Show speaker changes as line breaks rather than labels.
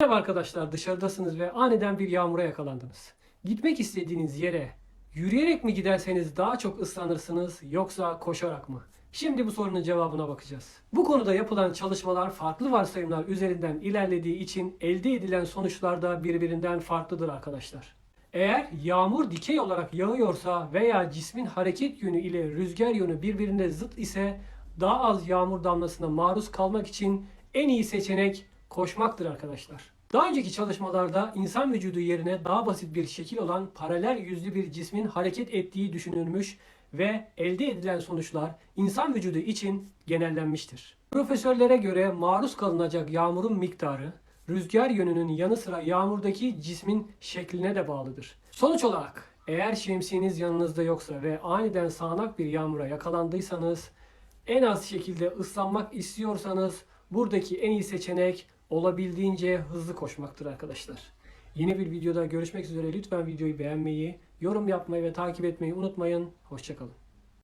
Merhaba arkadaşlar dışarıdasınız ve aniden bir yağmura yakalandınız. Gitmek istediğiniz yere yürüyerek mi giderseniz daha çok ıslanırsınız yoksa koşarak mı? Şimdi bu sorunun cevabına bakacağız. Bu konuda yapılan çalışmalar farklı varsayımlar üzerinden ilerlediği için elde edilen sonuçlar da birbirinden farklıdır arkadaşlar. Eğer yağmur dikey olarak yağıyorsa veya cismin hareket yönü ile rüzgar yönü birbirine zıt ise daha az yağmur damlasına maruz kalmak için en iyi seçenek koşmaktır arkadaşlar. Daha önceki çalışmalarda insan vücudu yerine daha basit bir şekil olan paralel yüzlü bir cismin hareket ettiği düşünülmüş ve elde edilen sonuçlar insan vücudu için genellenmiştir. Profesörlere göre maruz kalınacak yağmurun miktarı, rüzgar yönünün yanı sıra yağmurdaki cismin şekline de bağlıdır. Sonuç olarak eğer şemsiyeniz yanınızda yoksa ve aniden sağanak bir yağmura yakalandıysanız, en az şekilde ıslanmak istiyorsanız buradaki en iyi seçenek olabildiğince hızlı koşmaktır arkadaşlar. Yeni bir videoda görüşmek üzere. Lütfen videoyu beğenmeyi, yorum yapmayı ve takip etmeyi unutmayın. Hoşçakalın.